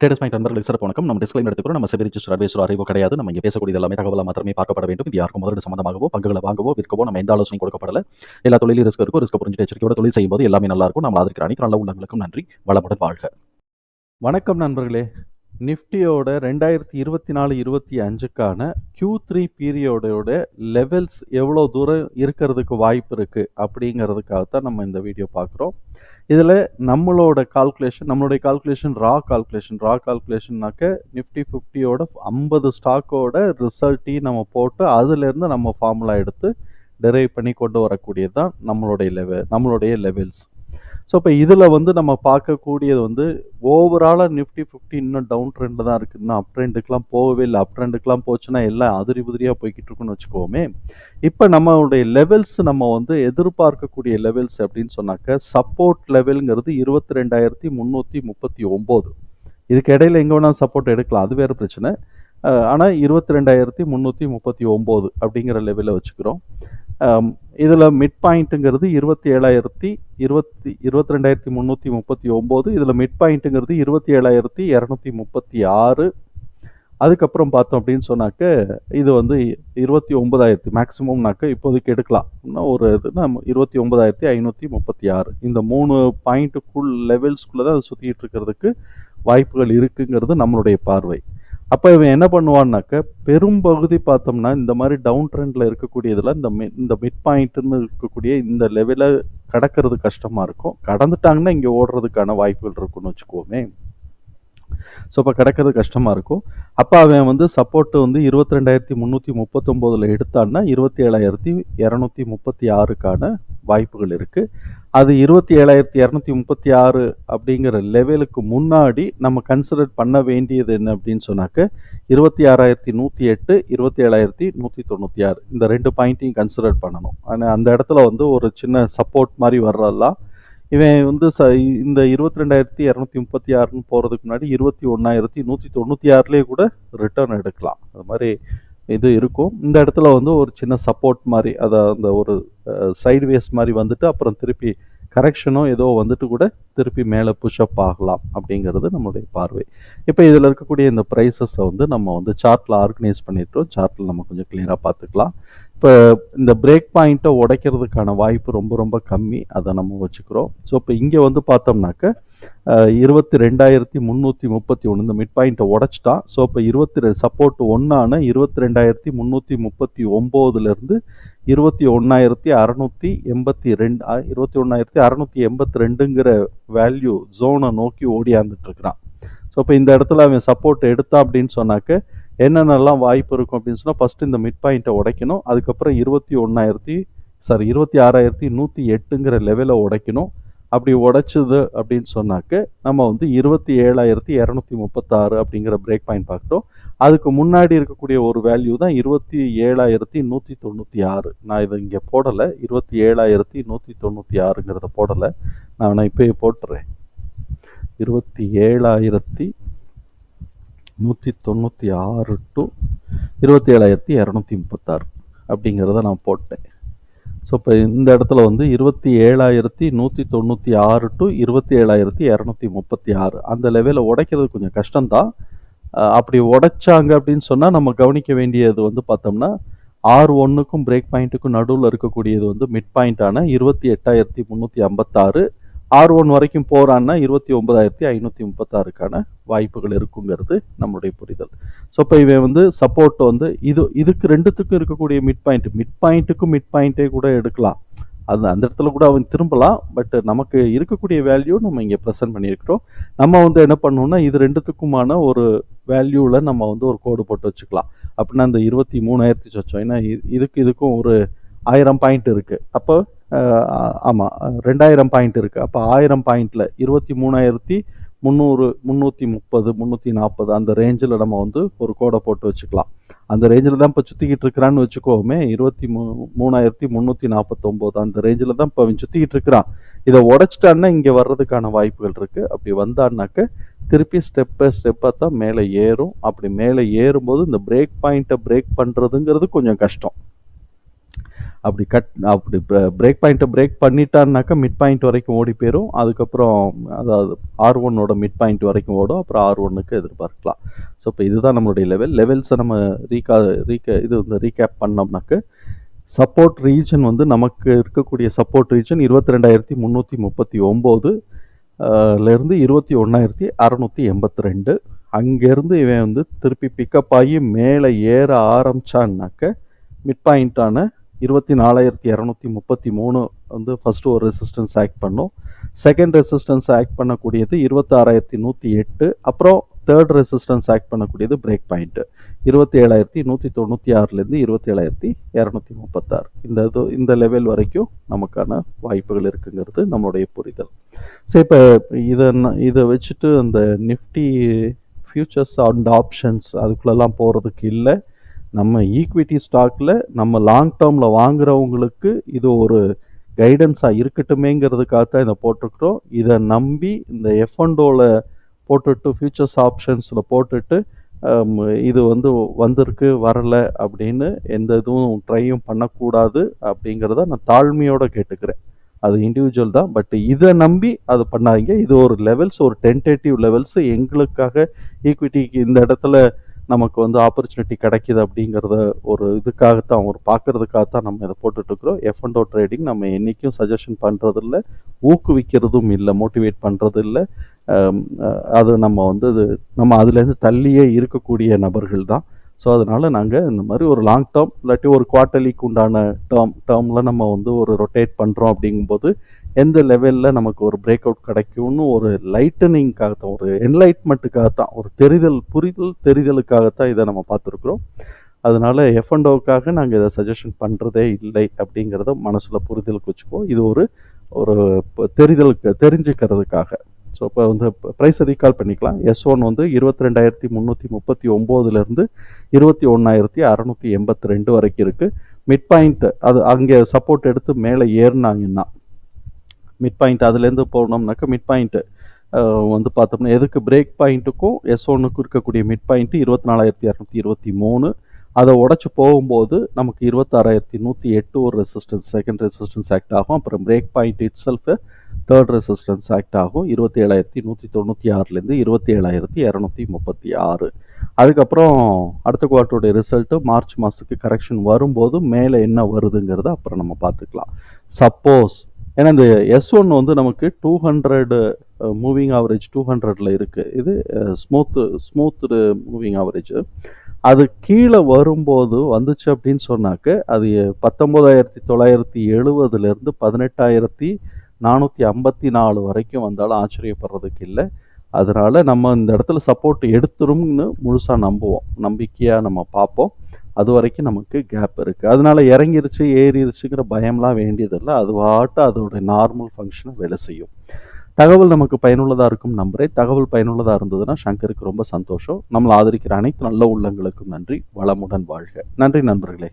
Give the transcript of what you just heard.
Traders point நண்பர்களுக்கு சிறப்பு வணக்கம். நம்ம டிஸ்கிளைம் எடுத்துக்கிறோம் நம்ம செபி ரிஜிஸ்டர் அட்வைசர் அறிவோ கிடையாது. நம்ம இங்கே பேசக்கூடிய எல்லாமே தகவலாக மாத்திரமே பார்க்கப்பட வேண்டும். இது யாருக்கும் முதலீடு சம்மந்தமாகவோ பங்குகளை வாங்கவோ விற்கவோ நம்ம எந்த ஆலோசனை கொடுக்கப்படல. எல்லா தொழிலும் ரிஸ்க் இருக்கும் ரிஸ்க் புரிஞ்சு எச்சரிக்கையோட தொழில் செய்யும்போது எல்லாமே நல்லா இருக்கும். நம்ம ஆதரிக்கிற அனைத்து நல்ல உள்ளங்களுக்கும் நன்றி. வளமுடன் வாழ்க. வணக்கம் நண்பர்களே. நிஃப்டியோட ரெண்டாயிரத்தி இருபத்தி நாலு இருபத்தி அஞ்சுக்கான கியூ த்ரீ பீரியடோட லெவல்ஸ் எவ்வளோ தூரம் இருக்கிறதுக்கு வாய்ப்பு இருக்குது அப்படிங்கிறதுக்காக தான் நம்ம இந்த வீடியோ பார்க்குறோம். இதில் நம்மளோட கால்குலேஷன் நம்மளுடைய கால்குலேஷன் ரா கால்குலேஷன் ரா கால்குலேஷன்னாக்க நிஃப்டி ஃபிஃப்டியோட ஐம்பது ஸ்டாக்கோட ரிசல்ட்டையும் நம்ம போட்டு அதுலேருந்து நம்ம ஃபார்முலா எடுத்து டெரைவ் பண்ணி கொண்டு வரக்கூடியது தான் நம்மளுடைய லெவல் நம்மளுடைய லெவல்ஸ் ஸோ இப்போ இதில் வந்து நம்ம பார்க்கக்கூடியது வந்து ஓவராலாக நிஃப்டி ஃபிஃப்டி இன்னும் டவுன் ட்ரெண்டில் தான் இருக்குது இன்னும் அப் ட்ரெண்டுக்கெலாம் போகவே இல்லை. அப் ட்ரெண்டுக்கெலாம் போச்சுன்னா எல்லாம் அதிரி புதிரியாக போய்கிட்டு இருக்குன்னு வச்சுக்கோமே. இப்போ நம்மளுடைய லெவல்ஸ் நம்ம வந்து எதிர்பார்க்கக்கூடிய லெவல்ஸ் அப்படின்னு சொன்னாக்க சப்போர்ட் லெவலுங்கிறது இருபத்தி ரெண்டாயிரத்தி முந்நூற்றி முப்பத்தி ஒம்பது. இதுக்கு இடையில எங்கே வேணாலும் சப்போர்ட் எடுக்கலாம். அது வேறு பிரச்சனை. ஆனால் இருபத்தி ரெண்டாயிரத்தி முந்நூற்றி முப்பத்தி ஒம்பது அப்படிங்கிற லெவலில் வச்சுக்கிறோம். இதில் மிட் பாயிண்ட்டுங்கிறது இருபத்தி ஏழாயிரத்தி இருபத்தி இருபத்தி ரெண்டாயிரத்தி முந்நூற்றி முப்பத்தி ஒம்பது இதில் மிட் பாயிண்ட்டுங்கிறது இருபத்தி ஏழாயிரத்தி இரநூத்தி முப்பத்தி ஆறு. அதுக்கப்புறம் பார்த்தோம் அப்படின்னு சொன்னாக்க இது வந்து இருபத்தி ஒன்பதாயிரத்தி மேக்ஸிமம்னாக்க இப்போதைக்கு எடுக்கலாம். இன்னும் ஒரு இதுனா இருபத்தி ஒன்பதாயிரத்தி ஐநூற்றி முப்பத்தி ஆறு. இந்த மூணு பாயிண்ட்டுக்குள் லெவல்ஸ்குள்ளே தான் அது சுற்றிட்டு இருக்கிறதுக்கு வாய்ப்புகள் இருக்குங்கிறது நம்மளுடைய பார்வை. அப்போ இவன் என்ன பண்ணுவான்னாக்க பெரும்பகுதி பார்த்தோம்னா இந்த மாதிரி டவுன் ட்ரெண்டில் இருக்கக்கூடியதில் இந்த மி இந்த மிட் பாயிண்ட்டுன்னு இருக்கக்கூடிய இந்த லெவலை கடக்கிறது கஷ்டமாக இருக்கும். கடந்துட்டாங்கன்னா இங்கே ஓடுறதுக்கான வாய்ப்புகள் இருக்குன்னு வச்சுக்கோமே. ஸோ இப்போ கிடக்கிறது கஷ்டமாக இருக்கும். அப்போ அவன் வந்து சப்போர்ட்டு வந்து இருபத்தி ரெண்டாயிரத்தி முந்நூற்றி முப்பத்தொம்போதில் எடுத்தான்னா இருபத்தி ஏழாயிரத்தி இரநூத்தி முப்பத்தி ஆறுக்கான வாய்ப்புகள் இருக்குது அது இருபத்தி ஏழாயிரத்தி இரநூத்தி முப்பத்தி ஆறு அப்படிங்கிற லெவலுக்கு முன்னாடி நம்ம கன்சிடர் பண்ண வேண்டியது என்ன அப்படின்னு சொன்னாக்க இருபத்தி ஆறாயிரத்தி நூற்றி எட்டு இருபத்தி ஏழாயிரத்தி நூற்றி தொண்ணூற்றி ஆறு. இந்த ரெண்டு பாயிண்ட்டையும் கன்சிடர் பண்ணணும். ஆனால் அந்த இடத்துல வந்து ஒரு சின்ன சப்போர்ட் மாதிரி வர்றதெல்லாம் இவன் வந்து ச இந்த இருபத்தி ரெண்டாயிரத்தி இரநூத்தி முப்பத்தி ஆறுன்னு போகிறதுக்கு முன்னாடி இருபத்தி ஒன்றாயிரத்தி நூற்றி தொண்ணூற்றி ஆறுலேயே கூட ரிட்டர்ன் எடுக்கலாம். அது மாதிரி இது இருக்கும். இந்த இடத்துல வந்து ஒரு சின்ன சப்போர்ட் மாதிரி அதை அந்த ஒரு சைடு வேஸ் மாதிரி வந்துட்டு அப்புறம் திருப்பி கரெக்ஷனோ ஏதோ வந்துட்டு கூட திருப்பி மேலே புஷ்அப் ஆகலாம் அப்படிங்கிறது நம்மளுடைய பார்வை. இப்போ இதில் இருக்கக்கூடிய இந்த ப்ரைஸஸை வந்து நம்ம வந்து சார்ட்டில் ஆர்கனைஸ் பண்ணிட்டோம் சார்ட்டில் நம்ம கொஞ்சம் கிளியராக பார்த்துக்கலாம். இப்போ இந்த பிரேக் பாயிண்ட்டை உடைக்கிறதுக்கான வாய்ப்பு ரொம்ப ரொம்ப கம்மி. அதை நம்ம வச்சுக்கிறோம். ஸோ இப்போ இங்கே வந்து பார்த்தோம்னாக்க இருபத்தி ரெண்டாயிரத்தி முந்நூற்றி முப்பத்தி ஒன்று இந்த மிட் பாயிண்ட்டை உடச்சிட்டான் ஸோ இப்போ இருபத்தி ரெண்டு சப்போர்ட் ஒன்றான இருபத்தி ரெண்டாயிரத்தி முந்நூற்றி முப்பத்தி ஒம்போதுலேருந்து இருபத்தி ஒன்றாயிரத்தி அறநூற்றி எண்பத்தி ரெண்டு இருபத்தி ஒன்றாயிரத்தி அறநூற்றி எண்பத்தி ரெண்டுங்கிற வேல்யூ ஜோனை நோக்கி ஓடியாந்துட்டுருக்கிறான். ஸோ இப்போ இந்த இடத்துல அவன் சப்போர்ட் எடுத்தா அப்படின்னு சொன்னாக்க என்னென்னலாம் வாய்ப்பு இருக்கும் அப்படின்னு சொன்னால் ஃபஸ்ட்டு இந்த மிட் பாயிண்ட்டை உடைக்கணும். அதுக்கப்புறம் இருபத்தி ஒன்றாயிரத்தி சாரி இருபத்தி ஆறாயிரத்தி நூற்றி எட்டுங்கிற லெவலை உடைக்கணும். அப்படி உடைச்சது அப்படின்னு சொன்னாக்க நம்ம வந்து இருபத்தி ஏழாயிரத்தி இரநூத்தி முப்பத்தாறு அப்படிங்கிற பிரேக் பாயிண்ட் பார்க்குறோம். அதுக்கு முன்னாடி இருக்கக்கூடிய ஒரு வேல்யூ தான் இருபத்தி ஏழாயிரத்தி நூற்றி தொண்ணூற்றி ஆறு. நான் இதை இங்கே போடலை. இருபத்தி ஏழாயிரத்தி நூற்றி தொண்ணூற்றி ஆறுங்கிறத போடலை. நான் நான் இப்போயே போட்டுறேன். இருபத்தி ஏழாயிரத்தி நூற்றி தொண்ணூற்றி ஆறு டு இருபத்தி ஏழாயிரத்தி இரநூத்தி முப்பத்தாறு அப்படிங்கிறத நான் போட்டேன். ஸோ இப்போ இந்த இடத்துல வந்து இருபத்தி ஏழாயிரத்தி நூற்றி தொண்ணூற்றி ஆறு டு இருபத்தி ஏழாயிரத்தி இரநூத்தி முப்பத்தி ஆறு. அந்த லெவலில் உடைக்கிறது கொஞ்சம் கஷ்டம்தான். அப்படி உடைச்சாங்க அப்படின்னு சொன்னால் நம்ம கவனிக்க வேண்டியது வந்து பார்த்தோம்னா ஆறு ஒன்றுக்கும் பிரேக் பாயிண்ட்டுக்கும் நடுவில் இருக்கக்கூடியது வந்து மிட் பாயிண்ட்டான இருபத்தி எட்டாயிரத்தி முந்நூற்றி ஐம்பத்தாறு. ஆர் ஒன் வரைக்கும் போகிறான்னா இருபத்தி ஒன்பதாயிரத்தி ஐநூற்றி முப்பத்தாறுக்கான வாய்ப்புகள் இருக்குங்கிறது நம்மளுடைய புரிதல். ஸோ இப்போ இவன் வந்து சப்போர்ட் வந்து இது இதுக்கு ரெண்டுத்துக்கும் இருக்கக்கூடிய மிட் பாயிண்ட் மிட் பாயிண்ட்டுக்கும் மிட் பாயிண்ட்டே கூட எடுக்கலாம். அது அந்த இடத்துல கூட அவன் திரும்பலாம் பட் நமக்கு இருக்கக்கூடிய வேல்யூ நம்ம இங்கே ப்ரெசென்ட் பண்ணியிருக்கிறோம். நம்ம வந்து என்ன பண்ணோம்னா இது ரெண்டுத்துக்குமான ஒரு வேல்யூவில் நம்ம வந்து ஒரு கோடு போட்டு வச்சுக்கலாம். அப்படின்னா அந்த இருபத்தி மூணாயிரத்தி சொச்சம். ஏன்னா இதுக்கு இதுக்கும் ஒரு ஆயிரம் பாயிண்ட் இருக்குது அப்போ ஆமாம் ரெண்டாயிரம் பாயிண்ட் இருக்குது அப்போ ஆயிரம் பாயிண்டில் இருபத்தி மூணாயிரத்தி முந்நூறு முந்நூற்றி முப்பது முந்நூற்றி நாற்பது அந்த ரேஞ்சில் நம்ம வந்து ஒரு கோடை போட்டு வச்சுக்கலாம். அந்த ரேஞ்சில் தான் இப்போ சுற்றிக்கிட்டு இருக்கிறான்னு வச்சுக்கோமே இருபத்தி மூ மூணாயிரத்தி முந்நூற்றி நாற்பத்தொம்போது அந்த ரேஞ்சில் தான் இப்போ அவன் சுற்றிக்கிட்டு இருக்கிறான். இதை உடச்சிட்டான்னா இங்கே வர்றதுக்கான வாய்ப்புகள் இருக்குது அப்படி வந்தான்னாக்க திருப்பி ஸ்டெப் பை ஸ்டெப்பாக தான் மேலே ஏறும். அப்படி மேலே ஏறும்போது இந்த பிரேக் பாயிண்ட்டை பிரேக் பண்ணுறதுங்கிறது கொஞ்சம் கஷ்டம். அப்படி கட் அப்படி பிரேக் பாயிண்ட்டை பிரேக் பண்ணிட்டான்னாக்கா மிட் பாயிண்ட் வரைக்கும் ஓடி போயிடும் அதுக்கப்புறம் அதாவது ஆர் ஒன்னோட மிட் பாயிண்ட் வரைக்கும் ஓடும். அப்புறம் ஆர் ஒன்னுக்கு எதிர்பார்க்கலாம். ஸோ இப்போ இதுதான் நம்மளுடைய லெவல் லெவல்ஸை நம்ம ரீகா ரீக இது வந்து ரீகேப் பண்ணோம்னாக்க சப்போர்ட் ரீஜன் வந்து நமக்கு இருக்கக்கூடிய சப்போர்ட் ரீஜன் இருபத்தி ரெண்டாயிரத்தி முந்நூற்றி முப்பத்தி ஒம்பது லேருந்து இருபத்தி ஒன்றாயிரத்தி அறநூற்றி எண்பத்தி ரெண்டு. அங்கேருந்து இவன் வந்து திருப்பி பிக்கப் ஆகி மேலே ஏற ஆரம்பிச்சான்னாக்க மிட் பாயிண்ட்டான இருபத்தி நாலாயிரத்தி இரநூத்தி முப்பத்தி மூணு வந்து ஃபஸ்ட்டு ஒரு ரெசிஸ்டன்ஸ் ஆக்ட் பண்ணும். செகண்ட் ரெசிஸ்டன்ஸ் ஆக்ட் பண்ணக்கூடியது இருபத்தாறாயிரத்தி நூற்றி எட்டு. அப்புறம் தேர்ட் ரெசிஸ்டன்ஸ் ஆக்ட் பண்ணக்கூடியது பிரேக் பாயிண்ட்டு இருபத்தி ஏழாயிரத்தி நூற்றி தொண்ணூற்றி ஆறுலேருந்து இருபத்தி ஏழாயிரத்தி இரநூத்தி முப்பத்தாறு. இந்த இது இந்த லெவல் வரைக்கும் நமக்கான வாய்ப்புகள் இருக்குங்கிறது நம்மளுடைய புரிதல். சரி இப்போ இதை இதை வச்சுட்டு அந்த நிஃப்டி ஃபியூச்சர்ஸ் அண்ட் ஆப்ஷன்ஸ் அதுக்குள்ளெல்லாம் போகிறதுக்கு இல்லை. நம்ம ஈக்விட்டி ஸ்டாக்கில் நம்ம லாங் டேர்மில் வாங்குறவங்களுக்கு இது ஒரு கைடன்ஸாக இருக்கட்டுமேங்கிறதுக்காக தான் இதை போட்டிருக்கிறோம். இதை நம்பி இந்த எஃப்என்டோவில் போட்டுட்டு ஃபியூச்சர்ஸ் ஆப்ஷன்ஸில் போட்டுட்டு இது வந்து வந்திருக்கு வரலை அப்படின்னு எந்த இதுவும் ட்ரையும் பண்ணக்கூடாது அப்படிங்கிறத நான் தாழ்மையோடு கேட்டுக்கிறேன். அது இண்டிவிஜுவல் தான் பட் இதை நம்பி அது பண்ணாதீங்க. இது ஒரு லெவல்ஸ் ஒரு டென்டேட்டிவ் லெவல்ஸ் எங்களுக்காக ஈக்விட்டிக்கு இந்த இடத்துல நமக்கு வந்து ஆப்பர்ச்சுனிட்டி கிடைக்கிது அப்படிங்கிறத ஒரு இதுக்காகத்தான் ஒரு பார்க்கறதுக்காகத்தான் நம்ம இதை போட்டுட்ருக்குறோம். எஃப் அண்ட் ட்ரேடிங் நம்ம என்றைக்கும் சஜஷன் பண்ணுறதில்ல ஊக்குவிக்கிறதும் இல்லை மோட்டிவேட் பண்ணுறது இல்லை அது நம்ம வந்து அது நம்ம அதுலேருந்து தள்ளியே இருக்கக்கூடிய நபர்கள் தான். ஸோ அதனால் நாங்கள் இந்த மாதிரி ஒரு லாங் டேர்ம் இல்லாட்டி ஒரு குவார்ட்டர்லிக்கு உண்டான டேர்ம் டேர்மில் நம்ம வந்து ஒரு ரொட்டேட் பண்ணுறோம் அப்படிங்கும்போது எந்த லெவலில் நமக்கு ஒரு பிரேக் அவுட் கிடைக்கும்னு ஒரு லைட்டனிங்காகத்தான் ஒரு என்லைட்மெண்ட்டுக்காகத்தான் ஒரு தெரிதல் புரிதல் தெரிதலுக்காகத்தான் இதை நம்ம பார்த்துருக்குறோம். அதனால் எஃப் அண்ட் நாங்கள் இதை சஜஷன் பண்ணுறதே இல்லை அப்படிங்கிறத மனசில் புரிதலுக்கு வச்சுக்குவோம். இது ஒரு ஒரு தெரிதலுக்கு தெரிஞ்சுக்கிறதுக்காக. ஸோ இப்போ வந்து ப்ரைஸை ரீகால் பண்ணிக்கலாம். எஸ் ஒன் வந்து இருபத்தி ரெண்டாயிரத்தி முந்நூற்றி முப்பத்தி ஒம்போதுலேருந்து இருபத்தி ஒன்றாயிரத்தி அறநூற்றி எண்பத்தி ரெண்டு வரைக்கும் இருக்குது மிட் பாயிண்ட் அது அங்கே சப்போர்ட் எடுத்து மேலே ஏறினாங்கன்னா மிட் பாயிண்ட் அதுலேருந்து போனோம்னாக்கா மிட் பாயிண்ட்டு வந்து பார்த்தோம்னா எதுக்கு பிரேக் பாயிண்ட்டுக்கும் எஸ் ஒன்றுக்கும் இருக்கக்கூடிய மிட் பாயிண்ட்டு இருபத்தி நாலாயிரத்தி இரநூத்தி இருபத்தி மூணு. அதை உடச்சி போகும்போது நமக்கு இருபத்தாறாயிரத்தி நூற்றி எட்டு ஒரு ரெசிஸ்டன்ஸ் செகண்ட் ரெசிஸ்டன்ஸ் ஆக்ட் ஆகும். அப்புறம் break point it self third resistance act ஆகும். இருபத்தி ஏழாயிரத்தி நூற்றி தொண்ணூற்றி ஆறுலேருந்து இருபத்தி ஏழாயிரத்தி இரநூத்தி முப்பத்தி ஆறு. அதுக்கப்புறம் அடுத்த குவார்ட்டருடைய ரிசல்ட்டு மார்ச் மாதத்துக்கு கரெக்ஷன் வரும்போது மேலே என்ன வருதுங்கிறத அப்புறம் நம்ம பார்த்துக்கலாம். சப்போஸ் ஏன்னா இந்த எஸ் ஒன் வந்து நமக்கு two hundred moving average two ஹண்ட்ரடில் இருக்குது இது ஸ்மூத்து ஸ்மூத்து மூவிங் ஆவரேஜ் அது கீழே வரும்போது வந்துச்சு அப்படின்னு சொன்னாக்க அது பத்தொம்போதாயிரத்தி தொள்ளாயிரத்தி எழுபதுலேருந்து பதினெட்டாயிரத்தி நானூற்றி ஐம்பத்தி நாலு வரைக்கும் வந்தாலும் ஆச்சரியப்படுறதுக்கு இல்லை. அதனால் நம்ம இந்த இடத்துல சப்போர்ட் எடுத்துரும்னு முழுசாக நம்புவோம். நம்பிக்கையாக நம்ம பார்ப்போம். அது வரைக்கும் நமக்கு கேப் இருக்குது அதனால இறங்கிருச்சு ஏறிடுச்சுங்கிற பயம்லாம் வேண்டியதில்லை. அது வாட்டு அதோட நார்மல் ஃபங்க்ஷனை வேலை செய்யும். தகவல் நமக்கு பயனுள்ளதாக இருக்கும் நம்புறேன். தகவல் பயனுள்ளதாக இருந்ததுன்னா சங்கருக்கு ரொம்ப சந்தோஷம். நம்மளை ஆதரிக்கிற அனைத்து நல்ல உள்ளங்களுக்கும் நன்றி. வளமுடன் வாழ்க. நன்றி நண்பர்களே.